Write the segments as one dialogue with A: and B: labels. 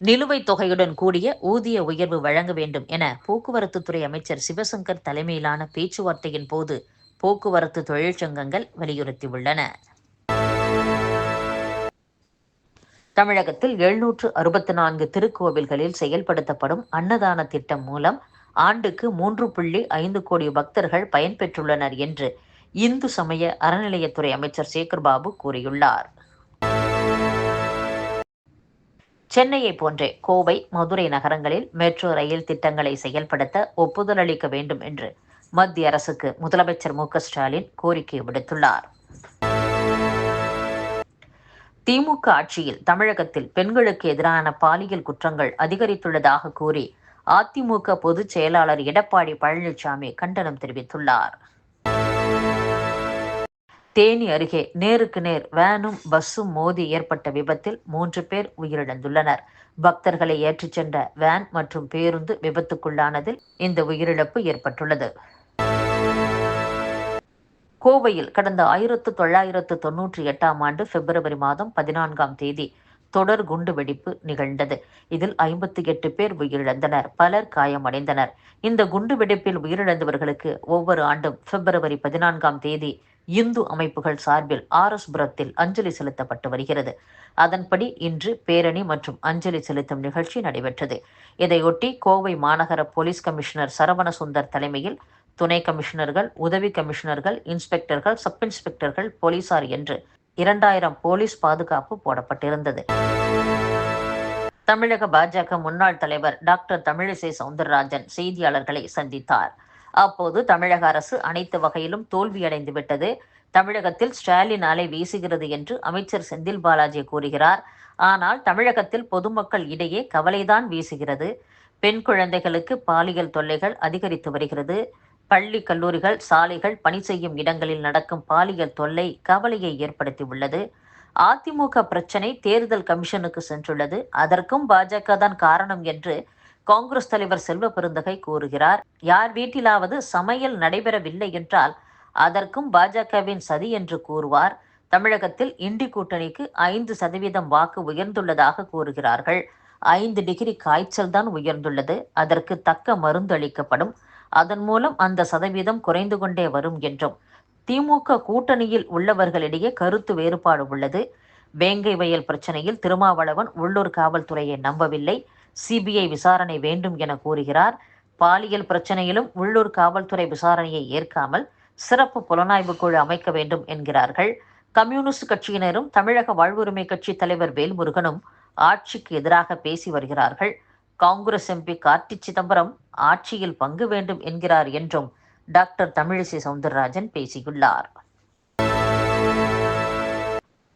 A: நிலுவைத் தொகையுடன் கூடிய ஊதிய உயர்வு வழங்க வேண்டும் என போக்குவரத்துத்துறை அமைச்சர் சிவசங்கர் தலைமையிலான பேச்சுவார்த்தையின் போது போக்குவரத்து தொழிற்சங்கங்கள் வலியுறுத்தியுள்ளன. தமிழகத்தில் எழுநூற்று அறுபத்தி நான்கு திருக்கோவில்களில் செயல்படுத்தப்படும் அன்னதான திட்டம் மூலம் ஆண்டுக்கு மூன்று புள்ளி ஐந்து கோடி பக்தர்கள் பயன்பெற்றுள்ளனர் என்று இந்து சமய அறநிலையத்துறை அமைச்சர் சேகர்பாபு கூறியுள்ளார். சென்னையை போன்றே கோவை மதுரை நகரங்களில் மெட்ரோ ரயில் திட்டங்களை செயல்படுத்த ஒப்புதல் அளிக்க வேண்டும் என்று மத்திய அரசுக்கு முதலமைச்சர் மு ஸ்டாலின் கோரிக்கை விடுத்துள்ளார். திமுக ஆட்சியில் தமிழகத்தில் பெண்களுக்கு எதிரான பாலியல் குற்றங்கள் அதிகரித்துள்ளதாக கூறி அதிமுக பொதுச் செயலாளர் எடப்பாடி பழனிசாமி கண்டனம் தெரிவித்துள்ளார். தேனி அருகே நேருக்கு நேர் வேனும் பஸ்ஸும் மோதி ஏற்பட்ட விபத்தில் மூன்று பேர் உயிரிழந்துள்ளனர். பக்தர்களை ஏற்றிச் சென்ற வேன் மற்றும் பேருந்து விபத்துக்குள்ளானதில் இந்த உயிரிழப்பு ஏற்பட்டுள்ளது. கோவையில் கடந்த ஆயிரத்து தொள்ளாயிரத்து தொன்னூற்றி எட்டாம் ஆண்டு பிப்ரவரி மாதம் பதினான்காம் தேதி தொடர் குண்டு வெடிப்பு நிகழ்ந்தது. இதில் ஐம்பத்தி எட்டு பேர் உயிரிழந்தனர் பலர் காயமடைந்தனர். இந்த குண்டு வெடிப்பில் உயிரிழந்தவர்களுக்கு ஒவ்வொரு ஆண்டும் பிப்ரவரி பதினான்காம் தேதி இந்து அமைப்புகள் சார்பில் ஆர் எஸ் புரத்தில் அஞ்சலி செலுத்தப்பட்டு வருகிறது. அதன்படி இன்று பேரணி மற்றும் அஞ்சலி செலுத்தும் நிகழ்ச்சி நடைபெற்றது. இதையொட்டி கோவை மாநகர போலீஸ் கமிஷனர் சரவணசுந்தர் தலைமையில் துணை கமிஷனர்கள் உதவி கமிஷனர்கள் இன்ஸ்பெக்டர்கள் சப் இன்ஸ்பெக்டர்கள் போலீசார் என்று இரண்டாயிரம் போலீஸ் பாதுகாப்பு போடப்பட்டிருந்தது. தமிழக பாஜக முன்னாள் தலைவர் டாக்டர் தமிழிசை சவுந்தரராஜன் செய்தியாளர்களை சந்தித்தார். அப்போது தமிழக அரசு அனைத்து வகையிலும் தோல்வியடைந்து விட்டது. தமிழகத்தில் ஸ்டாலின் அலை வீசுகிறது என்று அமைச்சர் செந்தில் பாலாஜி கூறுகிறார். ஆனால் தமிழகத்தில் பொதுமக்கள் இடையே கவலைதான் வீசுகிறது. பெண் குழந்தைகளுக்கு பாலியல் தொல்லைகள் அதிகரித்து வருகிறது. பள்ளி கல்லூரிகள் சாலைகள் பணி செய்யும் இடங்களில் நடக்கும் பாலியல் தொல்லை கவலையை ஏற்படுத்தியுள்ளது அதிமுக பிரச்சனை தேர்தல் கமிஷனுக்கு சென்றுள்ளது. அதற்கும் பாஜக தான் காரணம் என்று காங்கிரஸ் தலைவர் செல்வ பெருந்தகை கூறுகிறார் யார் வீட்டிலாவது சமையல் நடைபெறவில்லை என்றால் அதற்கும் பாஜகவின் சதி என்று கூறுவார். தமிழகத்தில் இண்டி கூட்டணிக்கு ஐந்து சதவீதம் வாக்கு உயர்ந்துள்ளதாக கூறுகிறார்கள். ஐந்து டிகிரி காய்ச்சல் தான் உயர்ந்துள்ளது. அதற்கு தக்க மருந்து அளிக்கப்படும். அதன் மூலம் அந்த சதவீதம் குறைந்து கொண்டே வரும் என்றும் திமுக கூட்டணியில் உள்ளவர்களிடையே கருத்து வேறுபாடு உள்ளது. வேங்கை வயல் பிரச்சனையில் திருமாவளவன் உள்ளூர் காவல்துறையை நம்பவில்லை. சிபிஐ விசாரணை வேண்டும் என கூறுகிறார். பாலியல் பிரச்சனையிலும் உள்ளூர் காவல்துறை விசாரணையை ஏற்காமல் சிறப்பு புலனாய்வு குழு அமைக்க வேண்டும் என்கிறார்கள். கம்யூனிஸ்ட் கட்சியினரும் தமிழக வாழ்வுரிமை கட்சி தலைவர் வேல்முருகனும் ஆட்சிக்கு எதிராக பேசி வருகிறார்கள். காங்கிரஸ் எம்பி கார்த்தி சிதம்பரம் ஆட்சியில் பங்கு வேண்டும் என்கிறார் என்றும் டாக்டர் தமிழிசை சவுந்தரராஜன் பேசியுள்ளார்.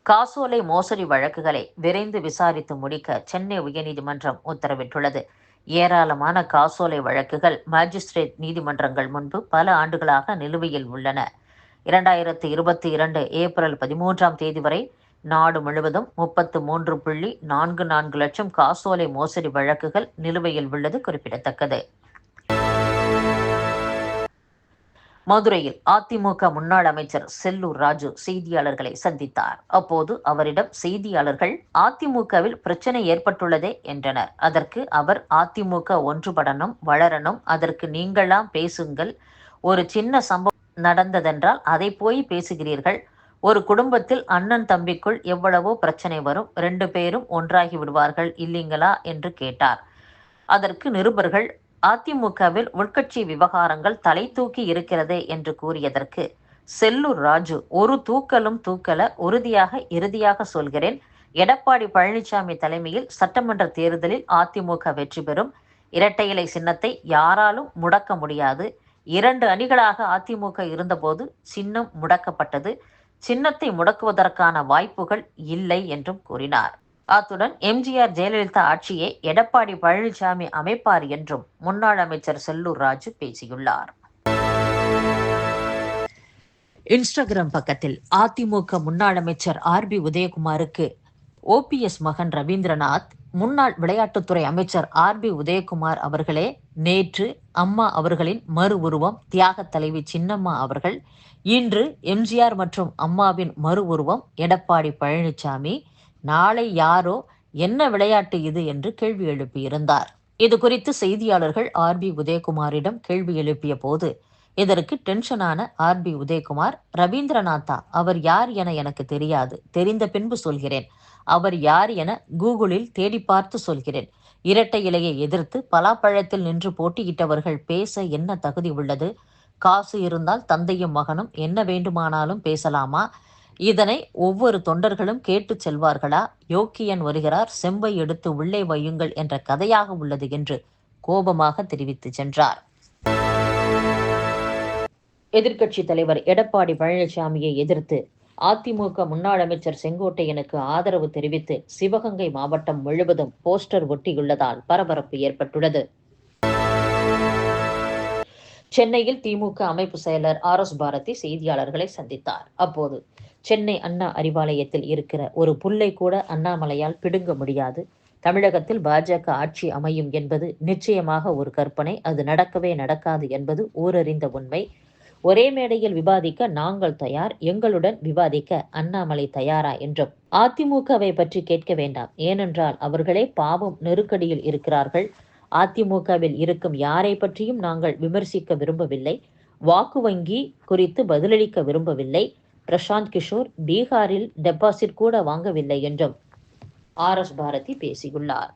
A: காசோலை மோசடி வழக்குகளை விரைந்து விசாரித்து முடிக்க சென்னை உயர்நீதிமன்றம் உத்தரவிட்டுள்ளது. ஏராளமான காசோலை வழக்குகள் மாஜிஸ்ட்ரேட் நீதிமன்றங்கள் முன்பு பல ஆண்டுகளாக நிலுவையில் உள்ளன. இரண்டாயிரத்தி இருபத்தி இரண்டு ஏப்ரல் பதிமூன்றாம் தேதி வரை நாடு முழுவதும் முப்பத்து மூன்று புள்ளி நான்கு நான்கு லட்சம் காசோலை மோசடி வழக்குகள் நிலுவையில் உள்ளது குறிப்பிடத்தக்கது. மதுரையில் அதிமுக முன்னாள் அமைச்சர் செல்லூர் ராஜு செய்தியாளர்களை சந்தித்தார். அப்போது அவரிடம் செய்தியாளர்கள் அதிமுகவில் பிரச்சனை ஏற்பட்டுள்ளதே என்றனர். அதற்கு அவர் அதிமுக ஒன்றுபடணும் வளரணும் அதற்கு நீங்களாம் பேசுங்கள். ஒரு சின்ன சம்பவம் நடந்ததென்றால் அதை போய் பேசுகிறீர்கள். ஒரு குடும்பத்தில் அண்ணன் தம்பிக்குள் எவ்வளவோ பிரச்சனை வரும். ரெண்டு பேரும் ஒன்றாகி விடுவார்கள் இல்லைங்களா? என்று கேட்டார். அதற்கு நிருபர்கள் அதிமுகவில் உள்கட்சி விவகாரங்கள் தலை தூக்கி இருக்கிறதே என்று கூறியதற்கு செல்லூர் ராஜு ஒரு தூக்கலும் தூக்கல உறுதியாக இறுதியாக சொல்கிறேன். எடப்பாடி பழனிசாமி தலைமையில் சட்டமன்ற தேர்தலில் அதிமுக வெற்றி பெறும். இரட்டை இலை சின்னத்தை யாராலும் முடக்க முடியாது. இரண்டு அணிகளாக அதிமுக இருந்தபோது சின்னம் முடக்கப்பட்டது. சின்னத்தை முடக்குவதற்கான வாய்ப்புகள் இல்லை என்றும் கூறினார். அத்துடன் எம்ஜிஆர் ஜெயலலிதா ஆட்சியை எடப்பாடி பழனிசாமி அமைப்பார் என்றும் முன்னாள் அமைச்சர் செல்லூர் ராஜு பேசியுள்ளார். இன்ஸ்டாகிராம் பக்கத்தில் அதிமுக முன்னாள் அமைச்சர் ஆர் பி உதயகுமாருக்கு ஓபிஎஸ் மகன் ரவீந்திரநாத் முன்னாள் விளையாட்டுத்துறை அமைச்சர் ஆர் பி உதயகுமார் அவர்களே நேற்று அம்மா அவர்களின் மறு உருவம் தியாக தலைவி சின்னம்மா அவர்கள் இன்று எம்ஜிஆர் மற்றும் அம்மாவின் மறு உருவம் எடப்பாடி பழனிசாமி நாளை யாரோ என்ன விளையாட்டு இது என்று கேள்வி எழுப்பியிருந்தார். இது குறித்து செய்தியாளர்கள் ஆர் பி உதயகுமாரிடம் கேள்வி எழுப்பிய போது இதற்கு டென்ஷனான ஆர் பி உதயகுமார் ரவீந்திரநாத்தா அவர் யார் என எனக்கு தெரியாது தெரிந்த பின்பு சொல்கிறேன். அவர் யார் என கூகுளில் தேடி பார்த்து சொல்கிறேன். இரட்டை இலையை எதிர்த்து பலாப்பழத்தில் நின்று போட்டியிட்டவர்கள் பேச என்ன தகுதி உள்ளது? காசு இருந்தால் தந்தையும் மகனும் என்ன வேண்டுமானாலும் பேசலாமா? இதனை ஒவ்வொரு தொண்டர்களும் கேட்டுச் செல்வார்களா? யோக்கியன் வருகிறார் செம்பை எடுத்து உள்ளே வையுங்கள் என்ற கதையாக உள்ளது என்று கோபமாக தெரிவித்து சென்றார். எதிர்க்கட்சித் தலைவர் எடப்பாடி பழனிசாமியை எதிர்த்து அதிமுக முன்னாள் அமைச்சர் செங்கோட்டையனுக்கு ஆதரவு தெரிவித்து சிவகங்கை மாவட்டம் முழுவதும் போஸ்டர் ஒட்டியுள்ளதால் பரபரப்பு ஏற்பட்டுள்ளது. சென்னையில் திமுக அமைப்பு செயலர் ஆர் எஸ் பாரதி செய்தியாளர்களை சந்தித்தார். அப்போது சென்னை அண்ணா அறிவாலயத்தில் இருக்கிற ஒரு புல்லை கூட அண்ணாமலையால் பிடுங்க முடியாது. தமிழகத்தில் பாஜக ஆட்சி அமையும் என்பது நிச்சயமாக ஒரு கற்பனை. அது நடக்கவே நடக்காது என்பது ஊரறிந்த உண்மை. ஒரே மேடையில் விவாதிக்க நாங்கள் தயார். எங்களுடன் விவாதிக்க அண்ணாமலை தயாரா? என்றும் அதிமுகவை பற்றி கேட்க வேண்டாம். ஏனென்றால் அவர்களே பாவம் நெருக்கடியில் இருக்கிறார்கள். அதிமுகவில் இருக்கும் யாரை பற்றியும் நாங்கள் விமர்சிக்க விரும்பவில்லை. வாக்கு வங்கி குறித்து பதிலளிக்க விரும்பவில்லை. பிரசாந்த் கிஷோர் பீகாரில் டெபாசிட் கூட வாங்கவில்லை என்றும் ஆர் எஸ் பாரதி பேசியுள்ளார்.